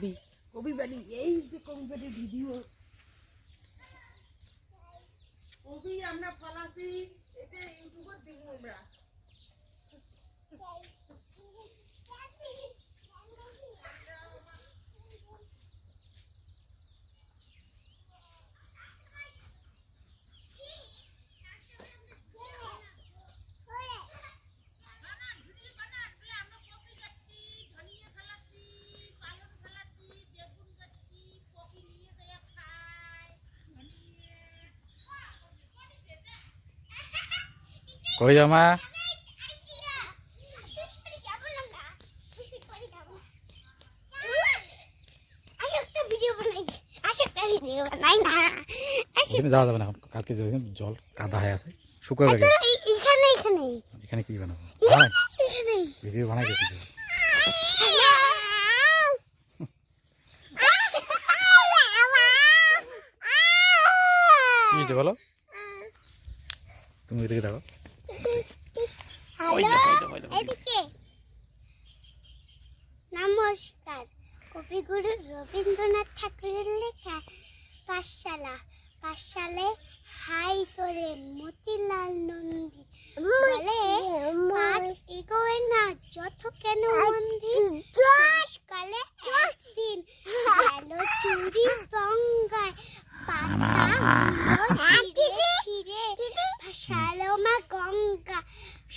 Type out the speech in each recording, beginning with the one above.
কবি? কবি বাড়ি এই যে কবি ভিডিও কবি আমরা ফলাছি এটা ইউটিউবে দিব আমরা। কই যাও মা এখানে যাওয়া যাবে না এখন কালকে জল কাদা হয়ে আছে শুকনো গেছে। এখানে এখানে এখানে কি বানাবো? বানাই এখানে। ভিডিও বানাই গেছি কি বলো? তুমি এদিকে দেখো ওই দেখো, ওই দেখো, ওই দেখো, ওই দেখো। এদিকে নমস্কার। কবিগুরু রবীন্দ্রনাথ ঠাকুরের লেখা পাঠশালা। পাঠশালে হাই করে মতিলাল নন্দী। বলে, পাঠ এগোয় না, যত কেন মন্দির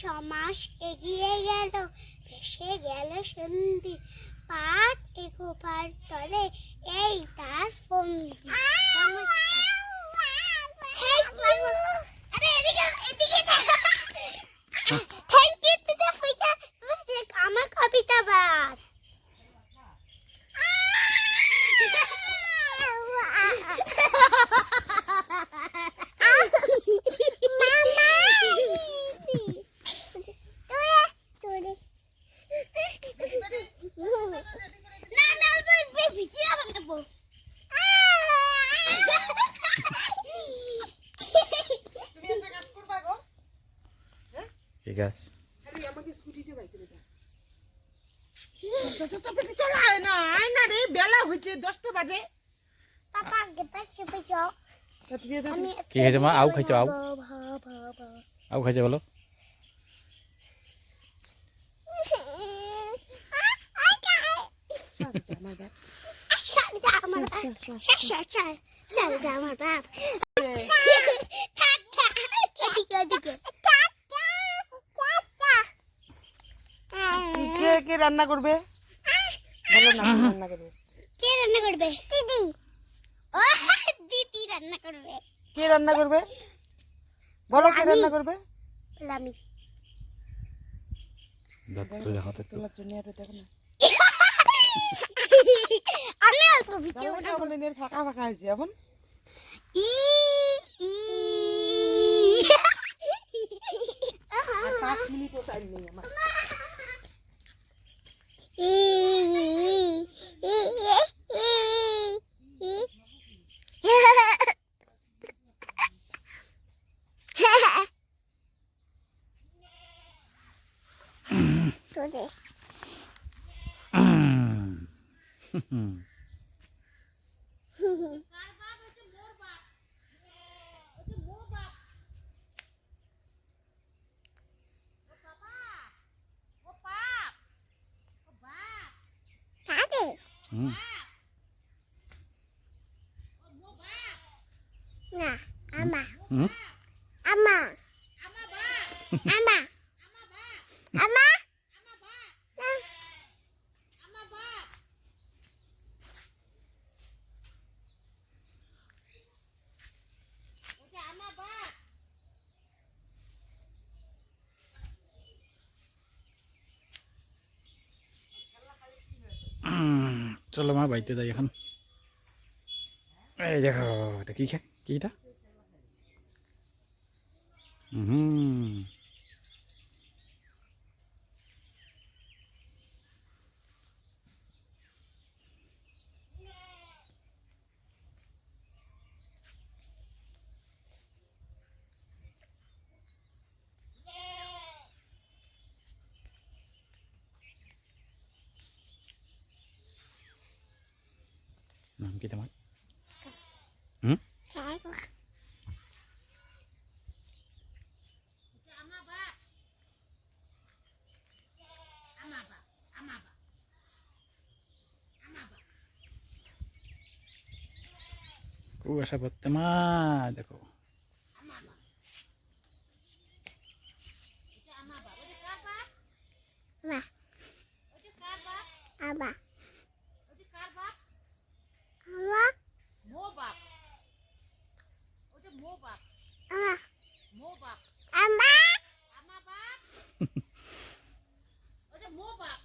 সমাস এগিয়ে গেল ভেসে গেল সন্ধি। পাট এগোবার তার ফন্দি নমস্কার Thank you. আরে এদিকে এদিকে থ্যাংক ইউ তুই পয়সা আমার কবিতা বাদ না না ভিডিও বানাবো তুমি একটা কাজ করবা গো ঠিক আছে। আমাকে স্কুটিটা বাই করে দাও। চল, চল, চল, বেটি, চল, আয় না না রে বেলা হয়েছে দশটা বাজে। কি হয়েছে মা? আউ খাইছো, আউ? আউ খাইছে বলো। আমার বাপ। শালটা আমার বাপ। শাক, শাক, শাক। শালটা আমার বাপ। এ, থাক, থাক। এদিকে, এদিকে। কি- কে কে রান্না করবে? বলো না রান্না করবে? কে রান্না করবে? দিদি। ও দিদি রান্না করবে। কে রান্না করবে? বলো কে আমি। রান্না করবে আমি। আমি অল্প ভিডিও ফাঁকা ফাঁকা হয়েছে এখন ই, ই। আর পাঁচ মিনিটও টাইম নেই আমার। তোরে হুম। তাতে হুম। না আমা হুম? আমা আমা আমা উম, চলো মা বাড়িতে যাই এখন। এই দেখো কি খা কিটা হুম। কি তোমার কাকা আমা বা আমা বা আমা বা আমা বা কুয়াশা পড়তে মা দেখো আমা বা এটা আমা বা ওটা কার বা মা ওটা কার বা আবা ওটা কার বা আমা মো বাপ ওটা মো বাপ আমা মো বাপ আমা আমা বাপ ওটা মো বাপ